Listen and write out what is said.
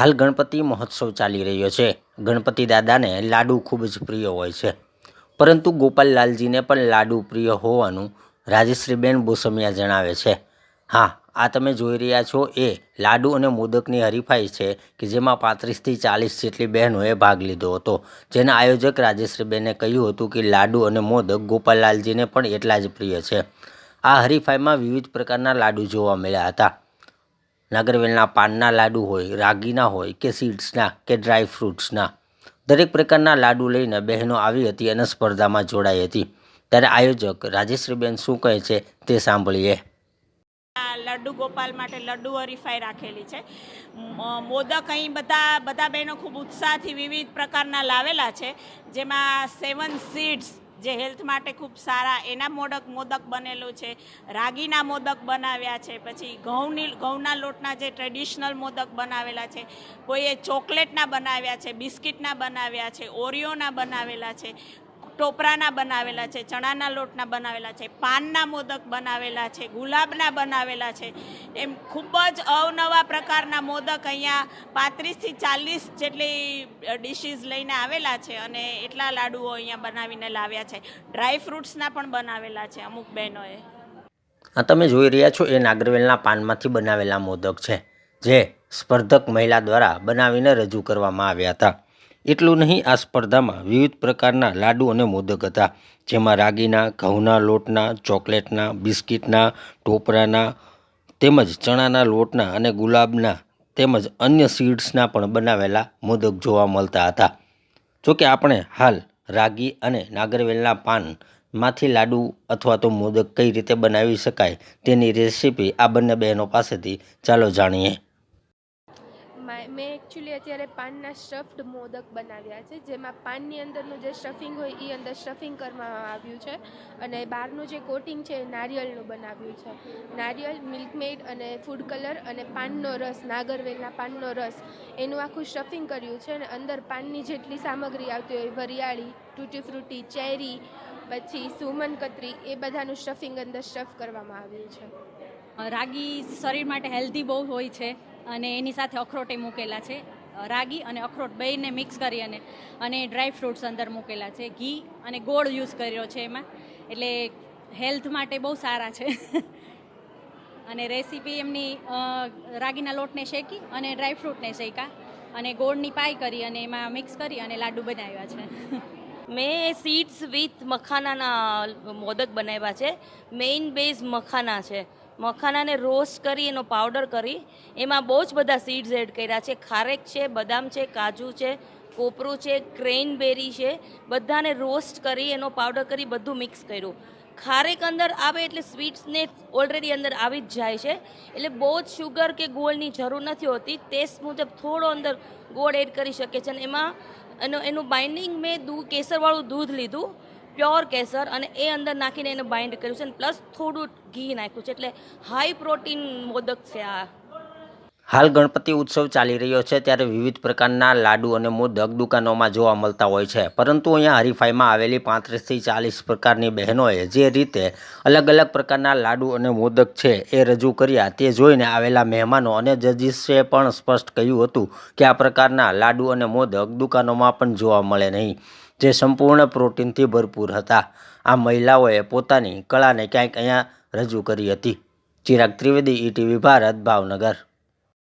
હાલ ગણપતિ મહોત્સવ ચાલી રહ્યો છે. ગણપતિ દાદાને લાડુ ખૂબ જ પ્રિય હોય છે. પરંતુ ગોપાલલાલજીને પણ લાડુ પ્રિય હોવાનું રાજશ્રીબેન બોસમિયા જણાવે છે. હા, આ તમે જોઈ રહ્યા છો એ લાડુ અને મોદકની હરીફાઈ છે કે જેમાં પાંત્રીસથી ચાલીસ જેટલી બહેનોએ ભાગ લીધો હતો. જેના આયોજક રાજેશ્રીબેને કહ્યું હતું કે લાડુ અને મોદક ગોપાલલાલજીને પણ એટલા જ પ્રિય છે. આ હરીફાઈમાં વિવિધ પ્રકારના લાડુ જોવા મળ્યા હતા. નાગરવેલના પાનના લાડુ હોય, રાગીના હોય કે સીડ્સના કે ડ્રાય ફ્રૂટ્સના. દરેક પ્રકારના લાડુ લઈને બહેનો આવી હતી અને સ્પર્ધામાં જોડાઈ હતી. ત્યારે આયોજક રાજેશ્રીબેન શું કહે છે તે સાંભળીએ. લડ્ડુ ગોપાલ માટે લડ્ડુ હરીફાઈ રાખેલી છે. મોદક અહીં બધા બધા બહેનો ખૂબ ઉત્સાહથી વિવિધ પ્રકારના લાવેલા છે. જેમાં સેવન સીડ્સ જે હેલ્થ માટે ખૂબ સારા એના મોદક મોદક બનેલું છે, રાગીના મોદક બનાવ્યા છે, પછી ઘઉંની, ઘઉંના લોટના જે ટ્રેડિશનલ મોદક બનાવેલા છે, કોઈએ ચોકલેટના બનાવ્યા છે, બિસ્કિટના બનાવ્યા છે, ઓરિયોના બનાવેલા છે ટોપરાના બનાવેલા છે, ચણાના લોટના બનાવેલા છે, પાનના મોદક બનાવેલા છે, ગુલાબના બનાવેલા છે. એમ ખૂબ જ અવનવા પ્રકારના મોદક અહીંયા પાંત્રીસથી ચાલીસ જેટલી ડિશિસ લઈને આવેલા છે અને એટલા લાડુઓ અહીંયા બનાવીને લાવ્યા છે. ડ્રાય ફ્રૂટ્સના પણ બનાવેલા છે અમુક બહેનોએ. આ તમે જોઈ રહ્યા છો, એ નાગરવેલના પાનમાંથી બનાવેલા મોદક છે, જે સ્પર્ધક મહિલા દ્વારા બનાવીને રજૂ કરવામાં આવ્યા હતા. એટલું નહીં, આ સ્પર્ધામાં વિવિધ પ્રકારના લાડુ અને મોદક હતા, જેમાં રાગીના, ઘઉંના લોટના, ચોકલેટના, બિસ્કિટના ટોપરાના તેમજ ચણાના લોટના અને ગુલાબના તેમજ અન્ય સીડ્સના પણ બનાવેલા મોદક જોવા મળતા હતા. જોકે આપણે હાલ રાગી અને નાગરવેલના પાનમાંથી લાડુ અથવા તો મોદક કઈ રીતે બનાવી શકાય તેની રેસીપી આ બંને બહેનો પાસેથી ચાલો જાણીએ. મા- એકચ્યુઅલી અત્યારે પાનના સ્ટફ્ડ મોદક બનાવ્યા છે, જેમાં પાનની અંદરનું જે સ્ટફિંગ હોય એ અંદર સ્ટફિંગ કરવામાં આવ્યું છે અને બહારનું જે કોટિંગ છે એ નારિયેળનું બનાવ્યું છે. નારિયેળ મિલ્કમેડ અને ફૂડ કલર અને પાનનો રસ, નાગરવેલના પાનનો રસ, એનું આખું સ્ટફિંગ કર્યું છે અને અંદર પાનની જેટલી સામગ્રી આવતી હોય, વરિયાળી તૂટી ફ્રૂટી ચેરી, પછી સુમન કતરી, એ બધાનું સ્ટફિંગ અંદર સ્ટફ કરવામાં આવ્યું છે. રાગી શરીર માટે હેલ્ધી બહુ હોય છે. અને એની સાથે અખરોટ મૂકેલા છે. રાગી અને અખરોટ બેયને મિક્સ કરી અને અને ડ્રાય ફ્રૂટ્સ અંદર મૂકેલા છે. ઘી અને ગોળ યુઝ કર્યો છે એમાં. એટલે હેલ્થ માટે બહુ સારા છે. અને રેસીપી એમની રાગીના લોટને શેકી અને ડ્રાય ફ્રૂટને શેકા અને ગોળની પાઈ કરી અને એમાં મિક્સ કરી અને લાડુ બનાવ્યા છે. મેં સીડ્સ વિથ મખાનાના મોદક બનાવ્યા છે. મેઇન બેઝ મખાના છે. મખાનાને રોસ્ટ કરી, એનો પાવડર કરી. એમાં બહુ જ બધા સીડ્સ એડ કર્યા છે. ખારેક છે, બદામ છે, કાજુ છે, કોપરું છે ક્રેનબેરી છે. બધાને રોસ્ટ કરી, એનો પાવડર કરી બધું મિક્સ કર્યું. ખારેક અંદર આવે એટલે સ્વીટ્સને ઓલરેડી અંદર આવી જ જાય છે. એટલે બહુ જ શુગર કે ગોળની જરૂર નથી હોતી. ટેસ્ટ મુજબ થોડો અંદર ગોળ એડ કરી શકે છે. અને એમાં એનું એનું બાઇન્ડિંગ મેં દૂધ કેસરવાળું દૂધ લીધું. પ્યોર કેસર અને એ અંદર નાખીને એને બાઇન્ડ કર્યું છે અને પ્લસ થોડું ઘી નાખ્યું છે. એટલે હાઈ પ્રોટીન મોદક છે આ. હાલ ગણપતિ ઉત્સવ ચાલી રહ્યો છે ત્યારે વિવિધ પ્રકારના લાડુ અને મોદક દુકાનોમાં જોવા મળતા હોય છે. પરંતુ અહીંયા હરીફાઈમાં આવેલી પાંત્રીસથી ચાલીસ પ્રકારની બહેનોએ જે રીતે અલગ અલગ પ્રકારના લાડુ અને મોદક છે એ રજૂ કર્યા તે જોઈને આવેલા મહેમાનો અને જજીસે પણ સ્પષ્ટ કહ્યું હતું કે આ પ્રકારના લાડુ અને મોદક દુકાનોમાં પણ જોવા મળે નહીં. જે સંપૂર્ણ પ્રોટીનથી ભરપૂર હતા. આ મહિલાઓએ પોતાની કળાને ક્યાંક અહીંયા રજૂ કરી હતી. ચિરાગ ત્રિવેદી, ઈટીવી ભારત, ભાવનગર.